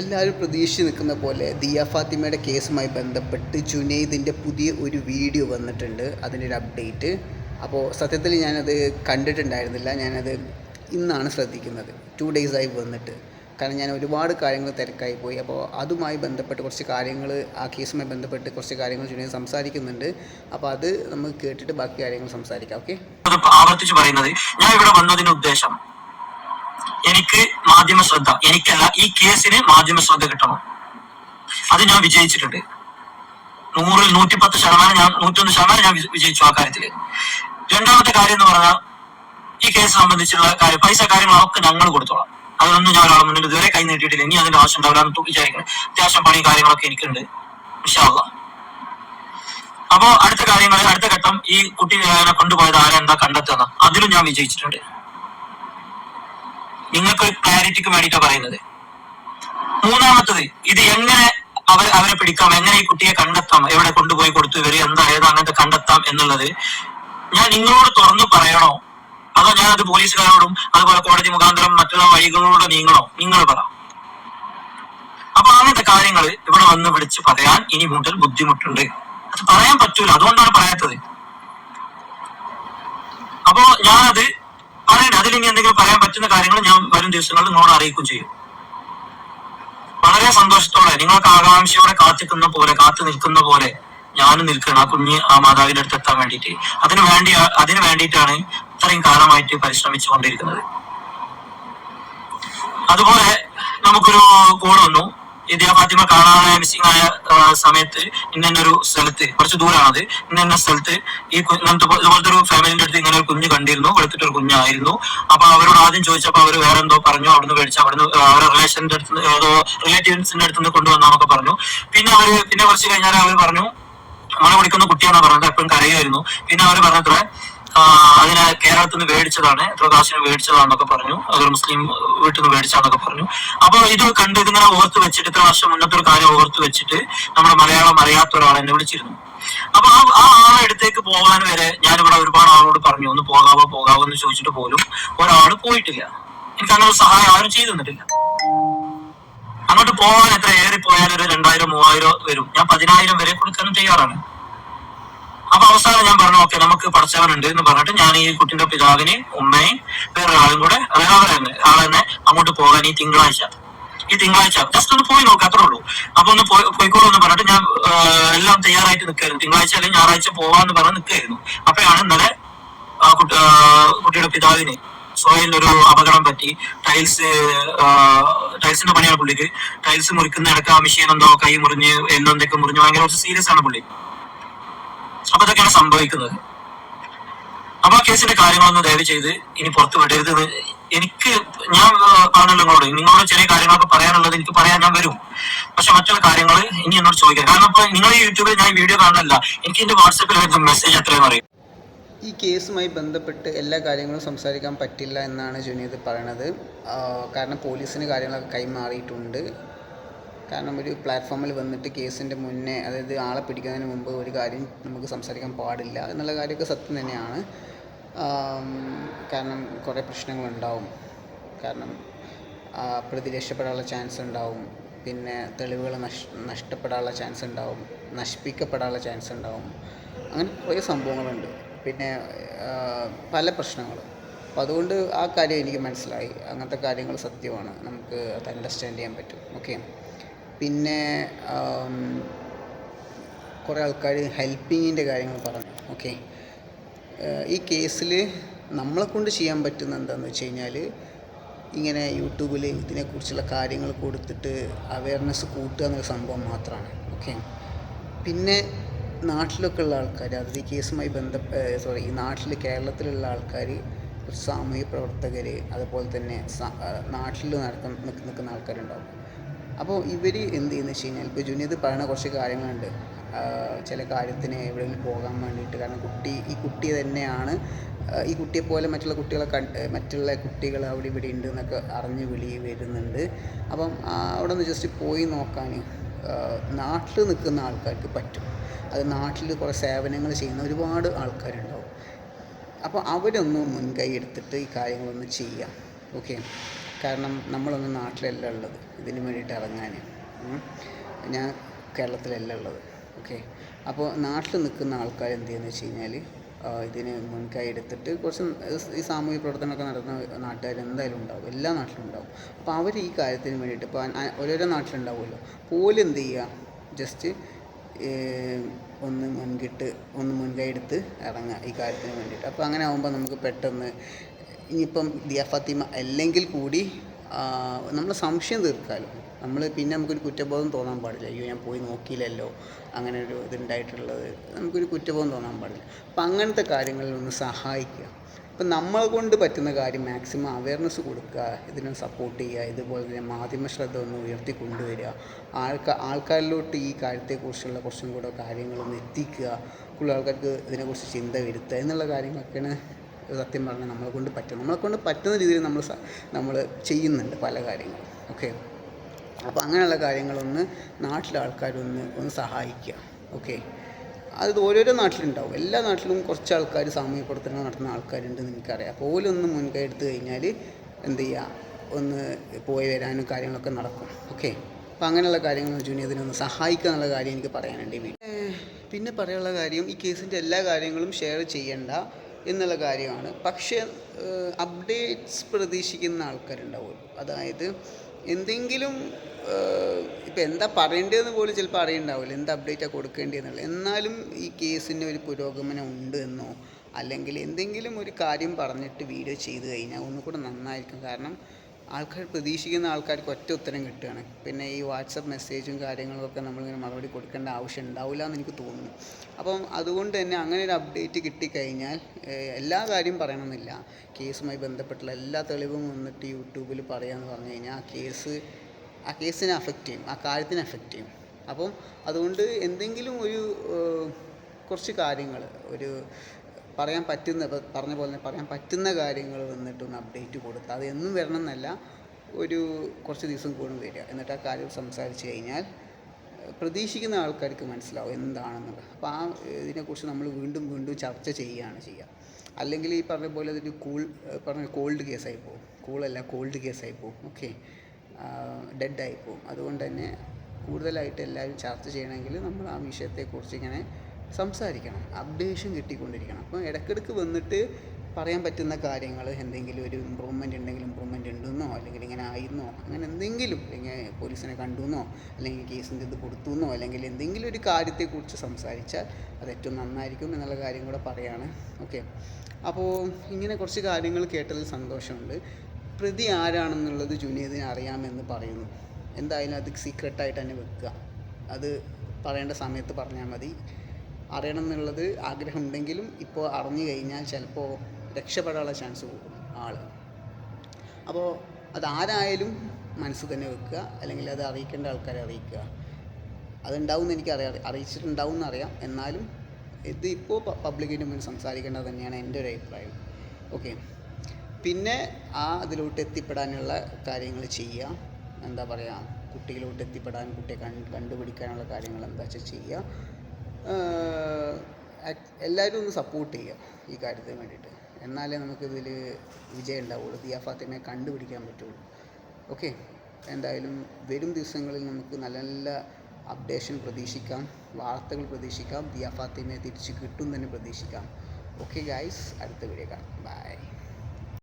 എല്ലാവരും പ്രതീക്ഷിച്ച് നിൽക്കുന്ന പോലെ ദിയ ഫാത്തിമയുടെ കേസുമായി ബന്ധപ്പെട്ട് ജുനൈദിന്റെ പുതിയ ഒരു വീഡിയോ വന്നിട്ടുണ്ട്. അതിന്റെ ഒരു അപ്ഡേറ്റ്. അപ്പോൾ സത്യത്തിൽ ഞാനത് കണ്ടിട്ടുണ്ടായിരുന്നില്ല. ഞാനത് ഇന്നാണ് ശ്രദ്ധിക്കുന്നത്. ടു ഡേയ്സായി വന്നിട്ട്. കാരണം ഞാൻ ഒരുപാട് കാര്യങ്ങൾ തിരക്കായി പോയി. അപ്പോൾ അതുമായി ബന്ധപ്പെട്ട് കുറച്ച് കാര്യങ്ങൾ ആ കേസുമായി ബന്ധപ്പെട്ട് കുറച്ച് കാര്യങ്ങൾ ജുനൈദ് സംസാരിക്കുന്നുണ്ട്. അപ്പോൾ അത് നമുക്ക് കേട്ടിട്ട് ബാക്കി കാര്യങ്ങൾ സംസാരിക്കാം. ഓക്കെ? ആവർത്തിച്ച് പറയുന്നത് ഞാൻ ഇവിടെ വന്നതിന്റെ ഉദ്ദേശം എനിക്ക് മാധ്യമ ശ്രദ്ധ എനിക്കല്ല ഈ കേസിന് മാധ്യമ ശ്രദ്ധ കിട്ടണം. അത് ഞാൻ വിജയിച്ചിട്ടുണ്ട്. നൂറിൽ നൂറ്റി പത്ത് ശതമാനം ഞാൻ നൂറ്റൊന്ന് ശതമാനം ഞാൻ വിജ- വിജയിച്ചു ആ കാര്യത്തിൽ രണ്ടാമത്തെ കാര്യം എന്ന് പറഞ്ഞാൽ ഈ കേസ് സംബന്ധിച്ചുള്ള കാര്യം പൈസ കാര്യങ്ങളൊക്കെ ഞങ്ങൾ കൊടുത്തോളാം. അതൊന്നും ഞാൻ ഒരാളെ മുന്നിൽ ഇതുവരെ കൈ നീട്ടിയിട്ടില്ല. ഇനി അതിന്റെ ആവശ്യം ഉണ്ടാവില്ല എന്ന് വിചാരിക്കണം അത്യാവശ്യം പണി കാര്യങ്ങളൊക്കെ എനിക്കുണ്ട്. ഇൻഷാല്ല അപ്പോ അടുത്ത കാര്യങ്ങൾ അടുത്ത ഘട്ടം ഈ കുട്ടി കൊണ്ടുപോയത് ആരെന്താ കണ്ടെത്തുന്ന അതിലും ഞാൻ വിജയിച്ചിട്ടുണ്ട്. നിങ്ങൾക്ക് ക്ലാരിറ്റിക്ക് വേണ്ടിയിട്ടാണ് പറയുന്നത്. മൂന്നാമത്തത് ഇത് എങ്ങനെ അവർ അവരെ പിടിക്കാം? എങ്ങനെ ഈ കുട്ടിയെ കണ്ടെത്താം? എവിടെ കൊണ്ടുപോയി കൊടുത്തു? ഇവർ എന്താ ഏതാ അങ്ങനത്തെ കണ്ടെത്താം എന്നുള്ളത് ഞാൻ നിങ്ങളോട് തുറന്നു പറയണോ? അതോ ഞാൻ അത് പോലീസുകാരോടും അതുപോലെ കോടതി മുഖാന്തരം മറ്റുള്ള വഴികളോട് നീങ്ങണോ? നിങ്ങൾ പറ. അപ്പൊ അങ്ങനത്തെ കാര്യങ്ങൾ ഇവിടെ വന്ന് വിളിച്ച് പറയാൻ ഇനി മുതൽ ബുദ്ധിമുട്ടുണ്ട്. അത് പറയാൻ പറ്റൂല. അതുകൊണ്ടാണ് പറയാത്തത്. അപ്പോ ഞാനത് പറയണ്ട. ഇനി എന്തെങ്കിലും പറയാൻ പറ്റുന്ന കാര്യങ്ങൾ ഞാൻ വരും ദിവസങ്ങളിൽ നിങ്ങളോട് അറിയിക്കും ചെയ്യും. വളരെ സന്തോഷത്തോടെ നിങ്ങൾക്ക് ആകാംക്ഷയോടെ കാത്തിക്കുന്ന പോലെ കാത്തു നിൽക്കുന്ന പോലെ ഞാനും നിൽക്കണം ആ കുഞ്ഞ് ആ മാതാവിന്റെ അടുത്ത് എത്താൻ വേണ്ടിയിട്ട്. അതിനു വേണ്ടി അതിനു വേണ്ടിയിട്ടാണ് ഇത്രയും കാലമായിട്ട് പരിശ്രമിച്ചു കൊണ്ടിരിക്കുന്നത്. അതുപോലെ നമുക്കൊരു കോൾ വന്നു. ഇന്ത്യ ഫാത്തിമ കാണാതെ മിസ്സിംഗ് ആയ സമയത്ത് ഇന്നൊരു സ്ഥലത്ത് കുറച്ച് ദൂരമാണത് ഇന്ന സ്ഥലത്ത് ഈ ഇതുപോലത്തെ ഒരു ഫാമിലിന്റെ അടുത്ത് ഇങ്ങനെ ഒരു കുഞ്ഞ് കണ്ടിരുന്നു വെളുത്തിട്ട് ഒരു കുഞ്ഞായിരുന്നു. അപ്പൊ അവരോട് ആദ്യം ചോദിച്ചപ്പോ അവർ വേറെ എന്തോ പറഞ്ഞു അവിടുന്ന് മേടിച്ചു അവിടുന്ന് അവരുടെ റിലേഷന്റെ അടുത്ത് ഏതോ റിലേറ്റീവ്സിന്റെ അടുത്ത് നിന്ന് കൊണ്ടുവന്നാന്നൊക്കെ പറഞ്ഞു. പിന്നെ അവർ പിന്നെ കുറച്ച് കഴിഞ്ഞാൽ അവർ പറഞ്ഞു നമ്മളെ കുടിക്കുന്ന കുട്ടിയാണോ പറഞ്ഞത് എപ്പോഴും കരയുമായിരുന്നു. പിന്നെ അവർ പറഞ്ഞത്ര കേരളത്തിൽ നിന്ന് മേടിച്ചതാണ് എത്ര കാശിന് മേടിച്ചതാണെന്നൊക്കെ പറഞ്ഞു. അതൊരു മുസ്ലിം വീട്ടിൽ നിന്ന് മേടിച്ചാന്നൊക്കെ പറഞ്ഞു. അപ്പൊ ഇത് കണ്ട് ഇതിങ്ങനെ ഓർത്ത് വെച്ചിട്ട് ഇത്ര വർഷം മുന്നത്തെ ഒരു കാര്യം ഓർത്ത് വെച്ചിട്ട് നമ്മുടെ മലയാളം അറിയാത്ത ഒരാൾ എന്നെ വിളിച്ചിരുന്നു. അപ്പൊ ആ ആ ആളെ അടുത്തേക്ക് പോകാൻ വരെ ഞാനിവിടെ ഒരുപാട് ആളോട് പറഞ്ഞു ഒന്ന് പോകാവോ പോകാവോ എന്ന് ചോദിച്ചിട്ട് പോലും ഒരാൾ പോയിട്ടില്ല. എനിക്ക് അങ്ങനെ സഹായം ആരും ചെയ്തു തന്നിട്ടില്ല. അങ്ങോട്ട് പോകാൻ എത്ര ഏറി പോയാൽ ഒരു രണ്ടായിരം മൂവായിരം വരും. ഞാൻ പതിനായിരം വരെ കൊടുക്കാനും തയ്യാറാണ്. അപ്പൊ അവസാനം ഞാൻ പറഞ്ഞു ഓക്കെ നമുക്ക് പഠിച്ചവനുണ്ട് എന്ന് പറഞ്ഞിട്ട് ഞാൻ ഈ കുട്ടിന്റെ പിതാവിനെയും ഉമ്മയും വേറൊരാളും കൂടെ അതായത് ആളെന്നെ അങ്ങോട്ട് പോകാൻ ഈ തിങ്കളാഴ്ച. ഈ തിങ്കളാഴ്ച. ജസ്റ്റ് ഒന്ന് പോയി നോക്കാം അത്രേ ഉള്ളൂ. അപ്പൊ ഒന്ന് പോയി പോയിക്കോളൂ എന്ന് പറഞ്ഞിട്ട് ഞാൻ എല്ലാം തയ്യാറായിട്ട് നിൽക്കായിരുന്നു. തിങ്കളാഴ്ച അല്ലെങ്കിൽ ഞായറാഴ്ച പോവാന്ന് പറഞ്ഞ് നിൽക്കായിരുന്നു. അപ്പോഴാണ് ഇന്നലെ കുട്ടിയുടെ പിതാവിന് സോയിലൊരു അപകടം പറ്റി. ടൈൽസ് ടൈൽസിന്റെ പണിയാണ് പുള്ളിക്ക്. ടൈൽസ് മുറിക്കുന്ന ഇടയ്ക്ക് ആ മെഷീൻ എന്തോ കൈ മുറിഞ്ഞ് എന്നെന്തൊക്കെ മുറിഞ്ഞ് ഭയങ്കര കുറച്ച് സീരിയസ് ആണ് പുള്ളി. അപ്പൊ ഇതൊക്കെയാണ് സംഭവിക്കുന്നത്. അപ്പൊ ആ കേസിന്റെ കാര്യങ്ങളൊന്നും ദയവ് ചെയ്ത് ഇനി പുറത്തു വിടരുത്. എനിക്ക് ഞാൻ പറഞ്ഞല്ലോ നിങ്ങളോട് നിങ്ങളോട് ചെറിയ കാര്യങ്ങളൊക്കെ പറയാനുള്ളത് എനിക്ക് പറയാൻ ഞാൻ വരും. പക്ഷെ മറ്റുള്ള കാര്യങ്ങൾ ഇനി എന്നോട് ചോദിക്കാം കാരണം ഇപ്പൊ നിങ്ങൾ യൂട്യൂബിൽ ഞാൻ വീഡിയോ കാണുന്നില്ല എനിക്ക് എന്റെ വാട്സപ്പിൽ വരുന്ന മെസ്സേജ് അത്രയും അറിയും. ഈ കേസുമായി ബന്ധപ്പെട്ട് എല്ലാ കാര്യങ്ങളും സംസാരിക്കാൻ പറ്റില്ല എന്നാണ് ജുനീദ് പറയണത്. കാരണം പോലീസിന് കാര്യങ്ങളൊക്കെ കൈമാറിയിട്ടുണ്ട്. കാരണം ഒരു പ്ലാറ്റ്ഫോമിൽ വന്നിട്ട് കേസിന്റെ മുന്നേ അതായത് ആളെ പിടിക്കുന്നതിന് മുമ്പ് ഒരു കാര്യം നമുക്ക് സംസാരിക്കാൻ പാടില്ല എന്നുള്ള കാര്യമൊക്കെ സത്യം തന്നെയാണ്. കാരണം കുറേ പ്രശ്നങ്ങളുണ്ടാവും. കാരണം പ്രതി രക്ഷപ്പെടാനുള്ള ചാൻസ് ഉണ്ടാവും. പിന്നെ തെളിവുകൾ നഷ് നഷ്ടപ്പെടാനുള്ള ചാൻസ് ഉണ്ടാവും. നശിപ്പിക്കപ്പെടാനുള്ള ചാൻസ് ഉണ്ടാവും. അങ്ങനെ കുറേ സംഭവങ്ങളുണ്ട്. പിന്നെ പല പ്രശ്നങ്ങളും. അപ്പോൾ അതുകൊണ്ട് ആ കാര്യം എനിക്ക് മനസ്സിലായി. അങ്ങനത്തെ കാര്യങ്ങൾ സത്യമാണ്. നമുക്ക് അത് അണ്ടർസ്റ്റാൻഡ് ചെയ്യാൻ പറ്റും. ഓക്കെ പിന്നെ കുറേ ആൾക്കാർ ഹെൽപ്പിങ്ങിന്റെ കാര്യങ്ങൾ പറഞ്ഞു ഓക്കെ. ഈ കേസിൽ നമ്മളെ കൊണ്ട് ചെയ്യാൻ പറ്റുന്ന എന്താണെന്ന് വെച്ച് കഴിഞ്ഞാൽ ഇങ്ങനെ യൂട്യൂബിൽ ഇതിനെക്കുറിച്ചുള്ള കാര്യങ്ങൾ കൊടുത്തിട്ട് അവയർനെസ് കൂട്ടുക എന്നൊരു സംഭവം മാത്രമാണ് ഓക്കെ. പിന്നെ നാട്ടിലൊക്കെ ഉള്ള ആൾക്കാർ അതായത് ഈ കേസുമായി ബന്ധ സോറി ഈ നാട്ടിൽ കേരളത്തിലുള്ള ആൾക്കാർ സാമൂഹ്യ പ്രവർത്തകർ അതുപോലെ തന്നെ നാട്ടിൽ നടക്കുന്ന നിൽക്കുന്ന ആൾക്കാരുണ്ടാവും. അപ്പോൾ ഇവർ എന്ത് ചെയ്യുന്നു വെച്ച് കഴിഞ്ഞാൽ ഇപ്പോൾ ജുനീദ് പറയുന്ന കുറച്ച് കാര്യങ്ങളുണ്ട്. ചില കാര്യത്തിന് എവിടെയെങ്കിലും പോകാൻ വേണ്ടിയിട്ട്. കാരണം കുട്ടി ഈ കുട്ടി തന്നെയാണ് ഈ കുട്ടിയെ പോലെ മറ്റുള്ള കുട്ടികളെ കണ്ട് മറ്റുള്ള കുട്ടികൾ അവിടെ ഇവിടെ ഉണ്ട് എന്നൊക്കെ അറിഞ്ഞ് വിളി വരുന്നുണ്ട്. അപ്പം അവിടെ നിന്ന് ജസ്റ്റ് പോയി നോക്കാൻ നാട്ടിൽ നിൽക്കുന്ന ആൾക്കാർക്ക് പറ്റും. അത് നാട്ടിൽ കുറേ സേവനങ്ങൾ ചെയ്യുന്ന ഒരുപാട് ആൾക്കാരുണ്ടാവും. അപ്പോൾ അവരൊന്ന് മുൻകൈ എടുത്തിട്ട് ഈ കാര്യങ്ങളൊന്ന് ചെയ്യാം. ഓക്കെ? കാരണം നമ്മളൊന്നും നാട്ടിലല്ല ഉള്ളത്. ഇതിന് വേണ്ടിയിട്ട് ഇറങ്ങാൻ. ഞാൻ കേരളത്തിലല്ല ഉള്ളത്. ഓക്കെ. അപ്പോൾ നാട്ടിൽ നിൽക്കുന്ന ആൾക്കാർ എന്ത് ചെയ്യുന്നത് വെച്ച് കഴിഞ്ഞാൽ ഇതിന് മുൻകൈ എടുത്തിട്ട് കുറച്ച് ഈ സാമൂഹിക പ്രവർത്തനമൊക്കെ നടത്തുന്ന നാട്ടുകാർ എന്തായാലും ഉണ്ടാവും. എല്ലാ നാട്ടിലും ഉണ്ടാവും. അപ്പോൾ അവർ ഈ കാര്യത്തിന് വേണ്ടിയിട്ട് ഇപ്പോൾ ഓരോരോ നാട്ടിലുണ്ടാവുമല്ലോ. പോലും എന്ത് ചെയ്യുക? ജസ്റ്റ് ഒന്ന് മുൻകിട്ട് ഒന്ന് മുൻകൈ എടുത്ത് ഇറങ്ങുക ഈ കാര്യത്തിന് വേണ്ടിയിട്ട്. അപ്പോൾ അങ്ങനെ ആകുമ്പോൾ നമുക്ക് പെട്ടെന്ന് ഇനിയിപ്പം ദിയ ഫാത്തിമ അല്ലെങ്കിൽ കൂടി നമ്മൾ സംശയം തീർക്കാമല്ലോ നമ്മൾ പിന്നെ നമുക്കൊരു കുറ്റബോധം തോന്നാൻ പാടില്ല. അയ്യോ ഞാൻ പോയി നോക്കിയില്ലല്ലോ. അങ്ങനെ ഒരു ഇതുണ്ടായിട്ടുള്ളത്. നമുക്കൊരു കുറ്റബോധം തോന്നാൻ പാടില്ല. അപ്പം അങ്ങനത്തെ കാര്യങ്ങളിൽ ഒന്ന് സഹായിക്കുക. ഇപ്പം നമ്മളെ കൊണ്ട് പറ്റുന്ന കാര്യം മാക്സിമം അവയർനെസ് കൊടുക്കുക. ഇതിനെ സപ്പോർട്ട് ചെയ്യുക. ഇതുപോലെ തന്നെ മാധ്യമ ശ്രദ്ധ ഒന്ന് ഉയർത്തി കൊണ്ടുവരിക. ആൾക്കാർ ആൾക്കാരിലോട്ട് ഈ കാര്യത്തെക്കുറിച്ചുള്ള കുറച്ചും കൂടെ കാര്യങ്ങളൊന്ന് എത്തിക്കുക. കൂടുതൽ ആൾക്കാർക്ക് ഇതിനെക്കുറിച്ച് ചിന്ത വരുത്തുക. എന്നുള്ള കാര്യങ്ങളൊക്കെയാണ് സത്യം പറഞ്ഞാൽ നമ്മളെ കൊണ്ട് പറ്റും. നമ്മളെ കൊണ്ട് പറ്റുന്ന രീതിയിൽ നമ്മൾ നമ്മൾ ചെയ്യുന്നുണ്ട് പല കാര്യങ്ങളും. ഓക്കെ അപ്പോൾ അങ്ങനെയുള്ള കാര്യങ്ങളൊന്ന് നാട്ടിലെ ആൾക്കാരൊന്ന് ഒന്ന് സഹായിക്കുക ഓക്കെ അത് ഓരോരോ നാട്ടിലുണ്ടാവും. എല്ലാ നാട്ടിലും കുറച്ച് ആൾക്കാർ സാമൂഹ്യ പ്രവർത്തനങ്ങൾ നടത്തുന്ന ആൾക്കാരുണ്ടെന്ന് എനിക്കറിയാം. അപ്പോൾ ഓലൊന്ന് മുൻകൈ എടുത്തു കഴിഞ്ഞാൽ എന്ത് ചെയ്യുക ഒന്ന് പോയി വരാനും കാര്യങ്ങളൊക്കെ നടക്കും. ഓക്കെ അപ്പോൾ അങ്ങനെയുള്ള കാര്യങ്ങൾ ജൂനിയതിനൊന്ന് സഹായിക്കുക എന്നുള്ള കാര്യം എനിക്ക് പറയാനുണ്ട് പിന്നെ പറയാനുള്ള കാര്യം ഈ കേസിന്റെ എല്ലാ കാര്യങ്ങളും ഷെയർ ചെയ്യണ്ട. എന്നുള്ള കാര്യമാണ്. പക്ഷേ അപ്ഡേറ്റ്സ് പ്രതീക്ഷിക്കുന്ന ആൾക്കാരുണ്ടാവും. അതായത് എന്തെങ്കിലും ഇപ്പം എന്താ പറയേണ്ടതെന്ന് പോലും ചിലപ്പോൾ അറിയണ്ടാവില്ല. എന്ത് അപ്ഡേറ്റാണ് കൊടുക്കേണ്ടതെന്നുള്ളത് എന്നാലും ഈ കേസിന് ഒരു പുരോഗമനം ഉണ്ട് എന്നോ അല്ലെങ്കിൽ എന്തെങ്കിലും ഒരു കാര്യം പറഞ്ഞിട്ട് വീഡിയോ ചെയ്ത് കഴിഞ്ഞാൽ ഒന്നുകൂടെ നന്നായിരിക്കും. കാരണം ആൾക്കാർ പ്രതീക്ഷിക്കുന്ന ആൾക്കാർക്ക് ഒറ്റ ഉത്തരം കിട്ടുകയാണ്. പിന്നെ ഈ വാട്സപ്പ് മെസ്സേജും കാര്യങ്ങളൊക്കെ നമ്മളിങ്ങനെ മറുപടി കൊടുക്കേണ്ട ആവശ്യം ഉണ്ടാവില്ല എന്ന് എനിക്ക് തോന്നുന്നു. അപ്പം അതുകൊണ്ട് തന്നെ അങ്ങനെ ഒരു അപ്ഡേറ്റ് കിട്ടിക്കഴിഞ്ഞാൽ എല്ലാ കാര്യം പറയണമെന്നില്ല. കേസുമായി ബന്ധപ്പെട്ടുള്ള എല്ലാ തെളിവും വന്നിട്ട് യൂട്യൂബിൽ പറയാമെന്ന് പറഞ്ഞു കഴിഞ്ഞാൽ ആ കേസ് ആ കേസിനെ അഫക്റ്റ് ചെയ്യും ആ കാര്യത്തിനെ അഫക്റ്റ് ചെയ്യും. അപ്പം അതുകൊണ്ട് എന്തെങ്കിലും ഒരു കുറച്ച് കാര്യങ്ങൾ ഒരു പറയാൻ പറ്റുന്ന പറഞ്ഞ പോലെ പറയാൻ പറ്റുന്ന കാര്യങ്ങൾ വന്നിട്ടൊന്ന് അപ്ഡേറ്റ് കൊടുത്താൽ അത് എന്നും വരണം എന്നല്ല ഒരു കുറച്ച് ദിവസം കൂടും വരിക. എന്നിട്ട് ആ കാര്യം സംസാരിച്ച് കഴിഞ്ഞാൽ പ്രതീക്ഷിക്കുന്ന ആൾക്കാർക്ക് മനസ്സിലാവും എന്താണെന്നുള്ളത്. അപ്പോൾ ആ ഇതിനെക്കുറിച്ച് നമ്മൾ വീണ്ടും വീണ്ടും ചർച്ച ചെയ്യുകയാണ് ചെയ്യുക. അല്ലെങ്കിൽ ഈ പറഞ്ഞ പോലെ അതൊരു കൂൾ പറഞ്ഞ കോൾഡ് കേസായി പോകും. കൂളല്ല കോൾഡ് കേസായി പോകും. ഓക്കെ ഡെഡായി പോകും. അതുകൊണ്ട് തന്നെ കൂടുതലായിട്ട് എല്ലാവരും ചർച്ച ചെയ്യണമെങ്കിൽ നമ്മൾ ആ വിഷയത്തെക്കുറിച്ച് ഇങ്ങനെ സംസാരിക്കണം അപ്ഡേഷൻ കിട്ടിക്കൊണ്ടിരിക്കണം. അപ്പം ഇടയ്ക്കിടയ്ക്ക് വന്നിട്ട് പറയാൻ പറ്റുന്ന കാര്യങ്ങൾ എന്തെങ്കിലും ഒരു ഇമ്പ്രൂവ്മെന്റ് ഉണ്ടെങ്കിൽ ഇമ്പ്രൂവ്മെന്റ് ഉണ്ടെന്നോ അല്ലെങ്കിൽ ഇങ്ങനെ ആയിരുന്നോ അങ്ങനെ എന്തെങ്കിലും അല്ലെങ്കിൽ പോലീസിനെ കണ്ടുവെന്നോ അല്ലെങ്കിൽ കേസിന്റെ ഇത് കൊടുത്തുവെന്നോ അല്ലെങ്കിൽ എന്തെങ്കിലും ഒരു കാര്യത്തെക്കുറിച്ച് സംസാരിച്ചാൽ അത് ഏറ്റവും നന്നായിരിക്കും എന്നുള്ള കാര്യം കൂടെ പറയാണ്. ഓക്കെ അപ്പോൾ ഇങ്ങനെ കുറച്ച് കാര്യങ്ങൾ കേട്ടതിൽ സന്തോഷമുണ്ട്. പ്രതി ആരാണെന്നുള്ളത് ജുനീദിന് അറിയാമെന്ന് പറയുന്നു. എന്തായാലും അത് സീക്രട്ടായിട്ട് തന്നെ വെക്കുക. അത് പറയേണ്ട സമയത്ത് പറഞ്ഞാൽ മതി. അറിയണം എന്നുള്ളത് ആഗ്രഹം ഉണ്ടെങ്കിലും ഇപ്പോൾ അറിഞ്ഞു കഴിഞ്ഞാൽ ചിലപ്പോൾ രക്ഷപ്പെടാനുള്ള ചാൻസ് കൂടും ആൾ അപ്പോൾ അതാരായാലും മനസ്സിൽ തന്നെ വെക്കുക. അല്ലെങ്കിൽ അത് അറിയിക്കേണ്ട ആൾക്കാരെ അറിയിക്കുക. അതുണ്ടാവും എന്ന് എനിക്കറിയാം. അറിയിച്ചിട്ടുണ്ടാവും എന്നറിയാം എന്നാലും ഇത് ഇപ്പോൾ പബ്ലിക്കിന്റെ മുന്നിൽ സംസാരിക്കേണ്ടത് തന്നെയാണ് എന്റെ ഒരു അഭിപ്രായം. ഓക്കെ. പിന്നെ ആ അതിലോട്ട് എത്തിപ്പെടാനുള്ള കാര്യങ്ങൾ ചെയ്യുക. എന്താ പറയുക? കുട്ടിയിലോട്ട് എത്തിപ്പെടാൻ കുട്ടിയെ കണ്ട് കണ്ടുപിടിക്കാനുള്ള കാര്യങ്ങൾ എന്താ വെച്ചാൽ ചെയ്യുക. എല്ലാവരും ഒന്ന് സപ്പോർട്ട് ചെയ്യുക ഈ കാര്യത്തിന് വേണ്ടിയിട്ട്. എന്നാലേ നമുക്കിതിൽ വിജയം ഉണ്ടാവുള്ളൂ. ദിയ ഫാത്തിമയെ കണ്ടുപിടിക്കാൻ പറ്റുള്ളൂ. ഓക്കെ എന്തായാലും വരും ദിവസങ്ങളിൽ നമുക്ക് നല്ല നല്ല അപ്ഡേഷൻ പ്രതീക്ഷിക്കാം. വാർത്തകൾ പ്രതീക്ഷിക്കാം. ദിയ ഫാത്തിമയെ തിരിച്ച് കിട്ടും തന്നെ പ്രതീക്ഷിക്കാം. ഓക്കെ ഗായ്സ് അടുത്ത വീഡിയോ കാണാം. ബൈ